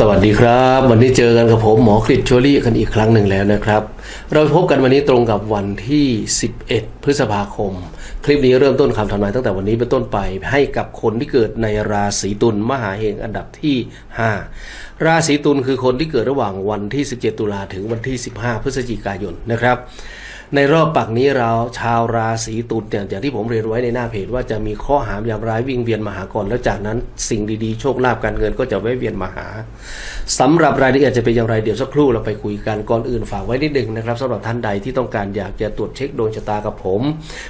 สวัสดีครับ วันนี้เจอกันกับผมหมอกริชโชลี่กันอีกครั้งหนึ่งแล้วนะครับ เราพบกันวันนี้ตรงกับวันที่ 11 พฤษภาคม คลิปนี้เริ่มต้นคำทำนายตั้งแต่วันนี้เป็นต้นไปให้กับคนที่เกิดในราศีตุลมหาเฮงอันดับที่ 5 ราศีตุลคือคนที่เกิดระหว่างวันที่ 17 ตุลาถึงวันที่ 15 พฤศจิกายนนะครับ ในรอบปักนี้เราชาวราศีตุลเนี่ยอย่างที่ผมเรียนไว้ในหน้าเพจว่าจะมีข้อหามยามร้ายวิ่งเวียนมาหาก่อนแล้วจากนั้นสิ่งดีๆ โชคลาภการเงินก็จะแวะเวียนมาหาสำหรับรายละเอียดจะเป็นอย่างไรเดี๋ยวสักครู่เราไปคุยกันก่อนอื่นฝากไว้นิดนึงนะครับสำหรับท่านใดที่ต้องการอยากจะตรวจเช็คดวงชะตากับผม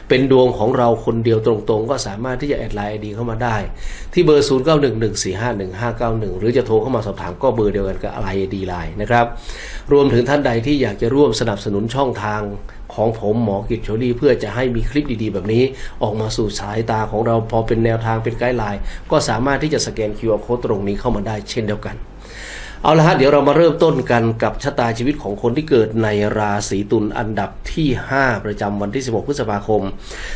เป็นดวงของเราคนเดียวตรงๆ ก็สามารถที่จะแอดไลน์ไอดีเข้ามาได้ ที่เบอร์ 0 9 1 1 4 5 1 5 9 1 หรือจะโทรเข้ามาสอบถามก็เบอร์เดียวกันกับไลน์ไอดีไลน์นะครับรวมถึงท่านใดที่อยากจะร่วมสนับสนุนช่องทางของผมหมอกิจโชลีเพื่อจะให้มีคลิปดีๆ แบบนี้ ออกมาสู่สายตาของเราพอเป็นแนวทางเป็นไกด์ไลน์ก็สามารถที่จะสแกน QR Code ตรงนี้เข้ามาได้เช่นเดียวกัน เอาละฮะเดี๋ยวเรามาเริ่มต้นกันกับชะตาชีวิตของคนที่เกิดในราศีตุลอันดับที่ 5 ประจำวันที่ 16 พฤษภาคม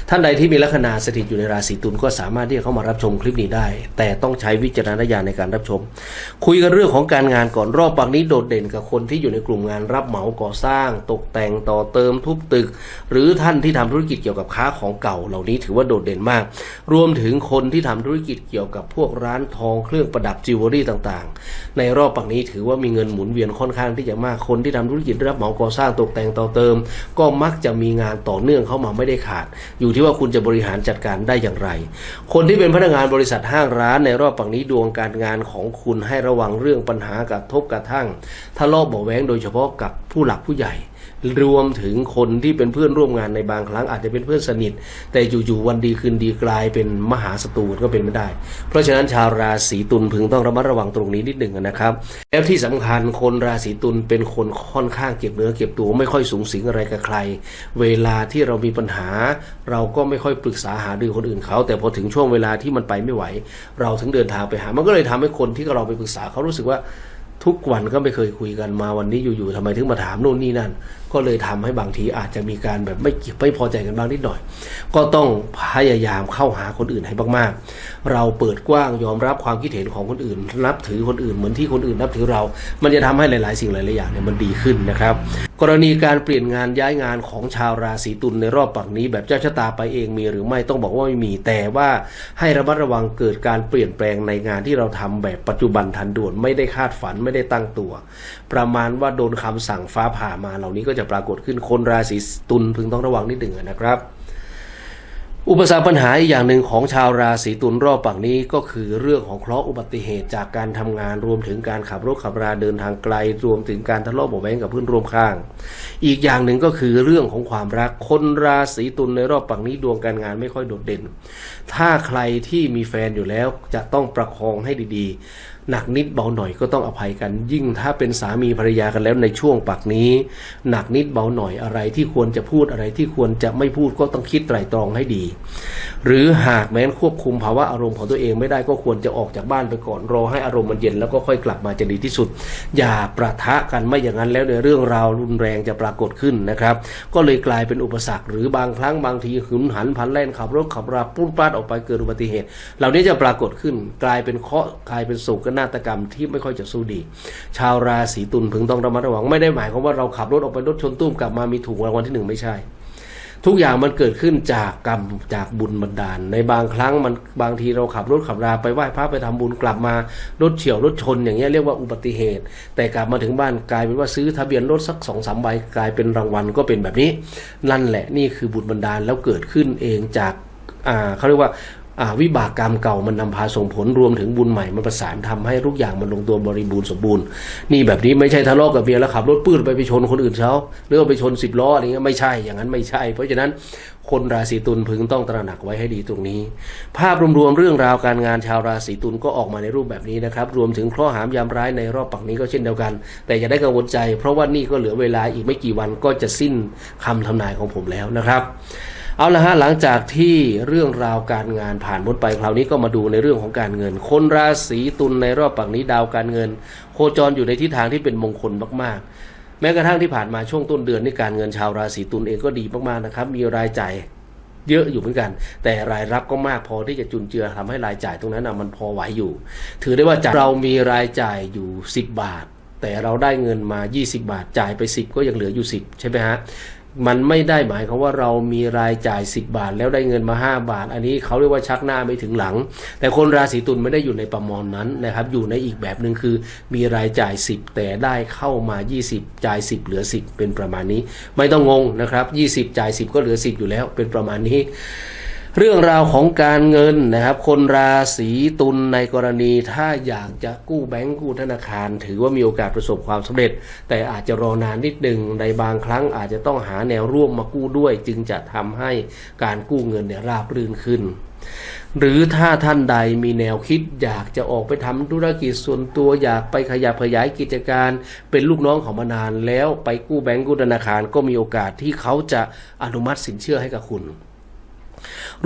ท่านใดที่มีลัคนาสถิตอยู่ในราศีตุลก็สามารถที่จะเข้ามารับชมคลิปนี้ได้ แต่ต้องใช้วิจารณญาณในการรับชม คุยกันเรื่องของการงานก่อนรอบปักนี้โดดเด่นกับคนที่อยู่ในกลุ่มงานรับเหมาก่อสร้าง ตกแต่งต่อเติมทุบตึก หรือท่านที่ทำธุรกิจเกี่ยวกับค้าของเก่าเหล่านี้ถือว่าโดดเด่นมาก รวมถึงคนที่ทำธุรกิจเกี่ยวกับพวกร้านทองเครื่องประดับจิวเวลรี่ต่าง ๆ ในรอบปักนี้ถือว่ามีเงินหมุนเวียนค่อนข้างที่จะมากคนที่ทำธุรกิจรับเหมาก่อสร้างตกแต่งต่อเติม ก็มักจะมีงานต่อเนื่องเข้ามาไม่ได้ขาด อยู่ที่ว่าคุณจะบริหารจัดการได้อย่างไร คนที่เป็นพนักงานบริษัทห้างร้านในรอบปังนี้ดวงการงานของคุณให้ระวังเรื่องปัญหากระทบกระทั่งทะเลาะเบาะแว้งโดยเฉพาะกับผู้หลักผู้ใหญ่ รวมถึงคนที่เป็นเพื่อนร่วมงานในบางครั้งอาจจะเป็นเพื่อนสนิท แต่อยู่ๆวันดีคืนดีกลายเป็นมหาศัตรูก็เป็นไม่ได้ เพราะฉะนั้นชาวราศีตุลพึงต้องระมัดระวังตรงนี้นิดหนึ่งนะครับแล้วที่สำคัญคนราศีตุลเป็นคนค่อนข้างเก็บเนื้อเก็บตัวไม่ค่อยสูงสิงอะไรกับใคร เวลาที่เรามีปัญหา เราก็ไม่ค่อยปรึกษาหารือคนอื่นเขา แต่พอถึงช่วงเวลาที่มันไปไม่ไหว เราถึงเดินทางไปหา มันก็เลยทำให้คนที่เราไปปรึกษาเขารู้สึกว่า ทุกวันก็ไม่เคยคุยกันมาวันนี้อยู่ๆทำไมถึงมาถามโน่นนี่นั่น ก็เลยทำให้บางทีอาจจะมีการแบบไม่เกี่ยวไม่พอใจกันบ้างนิดหน่อย ก็ต้องพยายามเข้าหาคนอื่นให้มากๆ เราเปิดกว้างยอมรับความคิดเห็นของคนอื่น นับถือคนอื่นเหมือนที่คนอื่นนับถือเรา มันจะทำให้หลาย ๆ สิ่งหลายๆอย่างเนี่ยมันดีขึ้นนะครับ กรณีการเปลี่ยนงานย้ายงานของชาวราศีตุลในรอบปักนี้ แบบเจ้าชะตาไปเองมีหรือไม่ต้องบอกว่าไม่มีแต่ว่าให้ระมัดระวังเกิดการเปลี่ยนแปลงในงานที่เราทำแบบปัจจุบันทันด่วนไม่ได้คาดฝันไไม่ได้ตั้งตัว ประมาณว่าโดนคำสั่งฟ้าผ่ามาเหล่านี้ก็จะปรากฏขึ้นคนราศีตุลพึงต้องระวังนิดหนึ่งนะครับ อุปสรรคปัญหาอีกอย่างหนึ่งของชาวราศีตุลรอบปักนี้ก็คือเรื่องของเคราะห์อุบัติเหตุจากการทำงานรวมถึงการขับรถขับราเดินทางไกล รวมถึงการทะเลาะเบาะแว้งกับเพื่อนร่วมข้าง อีกอย่างหนึ่งก็คือเรื่องของความรักคนราศีตุลในรอบปักนี้ดวงการงานไม่ค่อยโดดเด่น ถ้าใครที่มีแฟนอยู่แล้วจะต้องประคองให้ดีๆ หนักนิดเบาหน่อยก็ต้องอภัยกัน ยิ่งถ้าเป็นสามีภรรยากันแล้วในช่วงปักนี้ หนักนิดเบาหน่อยอะไรที่ควรจะพูดอะไรที่ควรจะไม่พูดก็ต้องคิดไตร่ตรองให้ดี หรือหากแม้นควบคุมภาวะอารมณ์ของตัวเองไม่ได้ก็ควรจะออกจากบ้านไปก่อนรอให้อารมณ์มันเย็นแล้วก็ค่อยกลับมาจะดีที่สุด อย่าประทะกันไม่อย่างนั้นแล้วในเรื่องราวรุนแรงจะปรากฏขึ้นนะครับ ก็เลยกลายเป็นอุปสรรค หรือบางครั้งบางทีหืนหันพันแล่นขับรถขับราปุ้นปลาดออกไปเกิดอุบัติเหตุ เหล่านี้จะปรากฏขึ้น กลายเป็นเคาะกลายเป็นโศกนาฏกรรมที่ไม่ค่อยจะสู้ดี ชาวราศีตุลพึงต้องระมัดระวังไม่ได้หมายความว่าเราขับรถออกไปรถชนตุ้มกลับมามีถูกรางวัลที่หนึ่งไม่ใช่ ทุกอย่างมันเกิดขึ้นจากกรรมจากบุญบันดาล ในบางครั้งมันบางทีเราขับรถขับราไปไหว้พระไปทำบุญกลับมารถเฉียวรถชนอย่างเงี้ยเรียกว่าอุบัติเหตุ แต่กลับมาถึงบ้านกลายเป็นว่าซื้อทะเบียนรถสักสองสามใบกลายเป็นรางวัลก็เป็นแบบนี้นั่นแหละนี่คือบุญบันดาลแล้วเกิดขึ้นเองจากอ่าเขาเรียกว่า วิบากกรรมเก่ามันนำพาส่งผลรวมถึงบุญใหม่มันประสานทำให้ทุกอย่างมันลงตัวบริบูรณ์สมบูรณ์ นี่แบบนี้ไม่ใช่ทะเลาะกับเมียแล้วขับรถปื้ดไปไปชนคนอื่นเขาหรือว่าไปชนสิบล้ออะไรเงี้ยไม่ใช่อย่างนั้นไม่ใช่ เพราะฉะนั้นคนราศีตุลพึงต้องตระหนักไว้ให้ดีตรงนี้ ภาพรวมๆเรื่องราวการงานชาวราศีตุลก็ออกมาในรูปแบบนี้นะครับ รวมถึงเคราะห์หามยามร้ายในรอบปักนี้ก็เช่นเดียวกัน แต่อย่าได้กังวลใจ เพราะว่านี่ก็เหลือเวลาอีกไม่กี่วันก็จะสิ้นคำทำนายของผมแล้วนะครับ เอาละฮะหลังจากที่เรื่องราวการงานผ่านพ้นไปคราวนี้ก็มาดูในเรื่องของการเงิน คนราศีตุลในรอบปักนี้ดาวการเงิน โคจรอยู่ในทิศทางที่เป็นมงคลมากๆ แม้กระทั่งที่ผ่านมาช่วงต้นเดือนนี่การเงินชาวราศีตุลเองก็ดีมากๆนะครับ มีรายจ่ายเยอะอยู่เหมือนกัน แต่รายรับก็มากพอที่จะจุนเจือทำให้รายจ่ายตรงนั้นนะมันพอไหวอยู่ ถือได้ว่าจากเรามีรายจ่ายอยู่ 10 บาท แต่เราได้เงินมา 20 บาทจ่ายไป 10 ก็ยังเหลืออยู่ 10 ใช่ไหมฮะ มันไม่ได้หมายความว่าเรามีรายจ่าย 10 บาท แล้วได้เงินมา 5 บาท อันนี้เขาเรียกว่าชักหน้าไม่ถึงหลัง แต่คนราศีตุลไม่ได้อยู่ในประมอนนั้นนะครับ อยู่ในอีกแบบหนึ่งคือ มีรายจ่าย 10 แต่ได้เข้ามา 20 จ่าย 10 เหลือ 10 เป็นประมาณนี้ ไม่ต้องงงนะครับ 20 จ่าย 10 ก็เหลือ 10 อยู่แล้ว เป็นประมาณนี้ เรื่องราวของการเงินนะครับ คนราศีตุลในกรณีถ้าอยากจะกู้แบงก์กู้ธนาคาร ถือว่ามีโอกาสประสบความสำเร็จ แต่อาจจะรอนานนิดหนึ่งในบางครั้งอาจจะต้องหาแนวร่วมมากู้ด้วย จึงจะทำให้การกู้เงินเนี่ยราบรื่นขึ้น หรือถ้าท่านใดมีแนวคิดอยากจะออกไปทำธุรกิจส่วนตัวอยากไปขยับขยายกิจการเป็นลูกน้องของมานานแล้วไปกู้แบงก์กู้ธนาคารก็มีโอกาสที่เขาจะอนุมัติสินเชื่อให้กับคุณ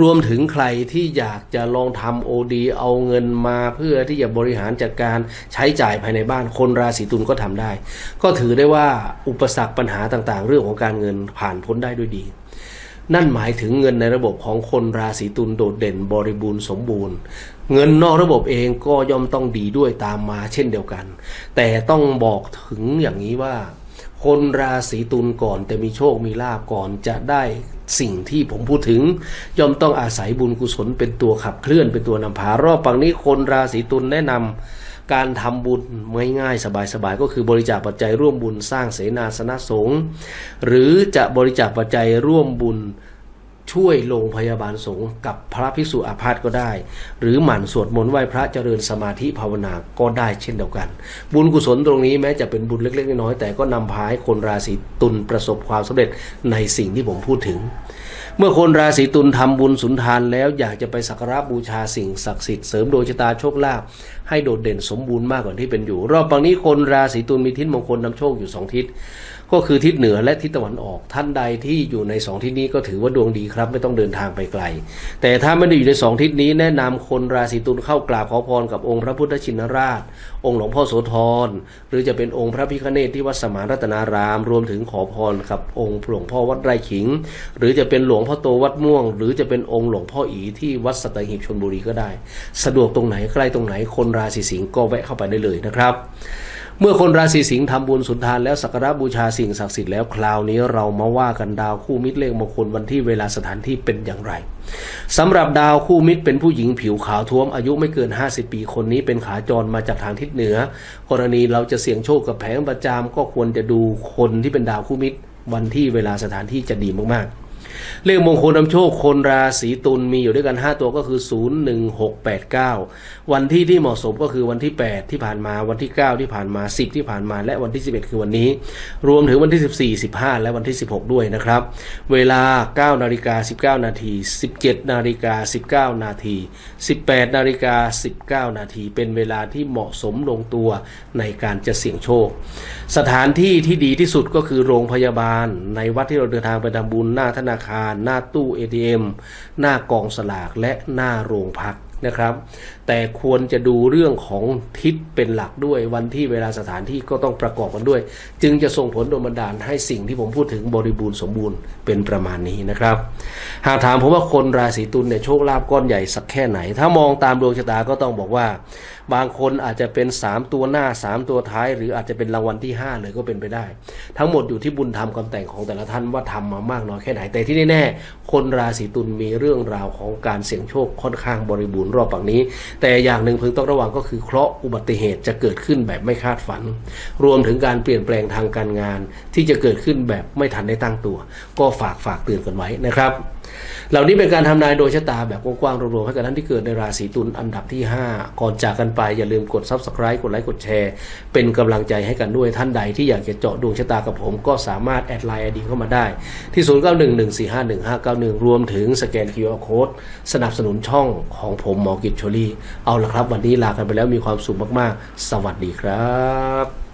รวมถึงใครที่อยากจะลองทำโอดีเอาเงินมาเพื่อที่จะบริหารจัดการใช้จ่ายภายในบ้านคนราศีตุลก็ทำได้ ก็ถือได้ว่าอุปสรรคปัญหาต่างๆ เรื่องของการเงินผ่านพ้นได้ด้วยดี นั่นหมายถึงเงินในระบบของคนราศีตุลโดดเด่นบริบูรณ์สมบูรณ์เงินนอกระบบเองก็ย่อมต้องดีด้วยตามมาเช่นเดียวกัน แต่ต้องบอกถึงอย่างนี้ว่า คนราศีตุลก่อนแต่มีโชคมีลาภก่อนจะได้สิ่งที่ผมพูดถึง ย่อมต้องอาศัยบุญกุศลเป็นตัวขับเคลื่อนเป็นตัวนำพารอบปังนี้คนราศีตุลแนะนำการทำบุญง่ายๆสบายๆก็คือบริจาคปัจจัยร่วมบุญสร้างเสนาสนะสงฆ์หรือจะบริจาคปัจจัยร่วมบุญ ช่วยโรงพยาบาลสงฆ์กับพระภิกษุอาพาธก็ได้ หรือหมั่นสวดมนต์ไหว้พระเจริญสมาธิภาวนาก็ได้เช่นเดียวกัน บุญกุศลตรงนี้แม้จะเป็นบุญเล็กๆน้อยๆแต่ก็นำพาให้คนราศีตุลประสบความสำเร็จในสิ่งที่ผมพูดถึง เมื่อคนราศีตุลทำบุญสุนทานแล้วอยากจะไปสักการะบูชาสิ่งศักดิ์สิทธิ์เสริมดวงชะตาโชคลาภให้โดดเด่นสมบูรณ์มากกว่าที่เป็นอยู่ รอบปังนี้คนราศีตุลมีทิศมงคลนำโชคอยู่สองทิศ ก็คือทิศเหนือและทิศตะวันออก ท่านใดที่อยู่ในสองทิศนี้ก็ถือว่าดวงดีครับ ไม่ต้องเดินทางไปไกล แต่ถ้าไม่ได้อยู่ในสองทิศนี้แนะนำคนราศีตุลเข้ากราบขอพรกับองค์พระพุทธชินราช องค์หลวงพ่อโสธรหรือจะเป็นองค์พระพิฆเนศที่วัดสมานรัตนาราม รวมถึงขอพรกับองค์หลวงพ่อวัดไร่ขิง หรือจะเป็นหลวงพ่อโตวัดม่วง หรือจะเป็นองค์หลวงพ่ออีที่วัดสตหีบชลบุรีก็ได้ สะดวกตรงไหนใกล้ตรงไหนคนราศีสิงห์ก็แวะเข้าไปได้เลยนะครับ เมื่อคนราศีสิงห์ทำบุญสุนทานแล้วสักการะบูชาสิ่งศักดิ์สิทธิ์แล้วคราวนี้เรามาว่ากันดาวคู่มิตรเลขมงคลวันที่เวลาสถานที่เป็นอย่างไรสำหรับดาวคู่มิตรเป็นผู้หญิงผิวขาวท้วมอายุไม่เกิน 50 ปีคนนี้เป็นขาจรมาจากทางทิศเหนือ กรณีเราจะเสี่ยงโชคกับแผงประจำก็ควรจะดูคนที่เป็นดาวคู่มิตรวันที่เวลาสถานที่จะดีมากๆ เลขมงคลนำโชคคนราศีตุลมีอยู่ด้วยกัน 5 ตัวก็คือ 0 1 6 8 9 วันที่ที่เหมาะสมก็คือวันที่ 8 ที่ผ่านมาวันที่ 9 ที่ผ่านมา 10 ที่ผ่านมา และวันที่ 11 คือวันนี้ รวมถึงวันที่ 14 15 และวันที่ 16 ด้วยนะครับ เวลา 9 นาฬิกา 19 นาที 17 นาฬิกา 19 นาที 18 นาฬิกา 19 นาที เป็นเวลาที่เหมาะสมลงตัวในการจะเสี่ยงโชค สถานที่ที่ดีที่สุดก็คือโรงพยาบาลในวัดที่เราเดินทางไปทำบุญหน้าธนาคารหน้าตู้ ATM หน้ากองสลากและหน้าโรงพักนะครับ แต่ควรจะดูเรื่องของทิศเป็นหลักด้วยวันที่เวลาสถานที่ก็ต้องประกอบกันด้วย จึงจะส่งผลโดนบันดาลให้สิ่งที่ผมพูดถึงบริบูรณ์สมบูรณ์เป็นประมาณนี้นะครับ หากถามผมว่าคนราศีตุลเนี่ยโชคลาภก้อนใหญ่สักแค่ไหน ถ้ามองตามดวงชะตาก็ต้องบอกว่าบางคนอาจจะเป็น 3 ตัวหน้า 3 ตัวท้าย หรืออาจจะเป็นรางวัลที่ 5 เลยก็เป็นไปได้ ทั้งหมดอยู่ที่บุญธรรมกำแต่งของแต่ละท่านว่าทำมามากน้อยแค่ไหนแต่ที่แน่ๆคนราศีตุลมีเรื่องราวของการเสี่ยงโชคค่อนข้างบริบูรณ์รอบฝั่งนี้ แต่อย่างหนึ่งเพึงต้องระวังก็คือเคราะห์อุบัติเหตุจะเกิดขึ้นแบบไม่คาดฝัน รวมถึงการเปลี่ยนแปลงทางการงาน ที่จะเกิดขึ้นแบบไม่ทันได้ตั้งตัว ก็ฝากฝากเตือนกันไว้นะครับ เหล่านี้เป็นการทำนายโดยชะตาแบบกว้างๆรวมๆให้กับท่านที่เกิดในราศีตุลอันดับที่ 5 ก่อนจากกันไปอย่าลืมกด Subscribe กดไลค์กดแชร์เป็นกำลังใจให้กันด้วยท่านใดที่อยากจะเจาะดวงชะตากับผม ก็สามารถแอดไลน์ไอดีเข้ามาได้ ที่ 0911451591 รวมถึงสแกน QR Code สนับสนุนช่องของผมหมอกิจชลีเอาละครับ วันนี้ลากันไปแล้วมีความสุขมากๆ สวัสดีครับ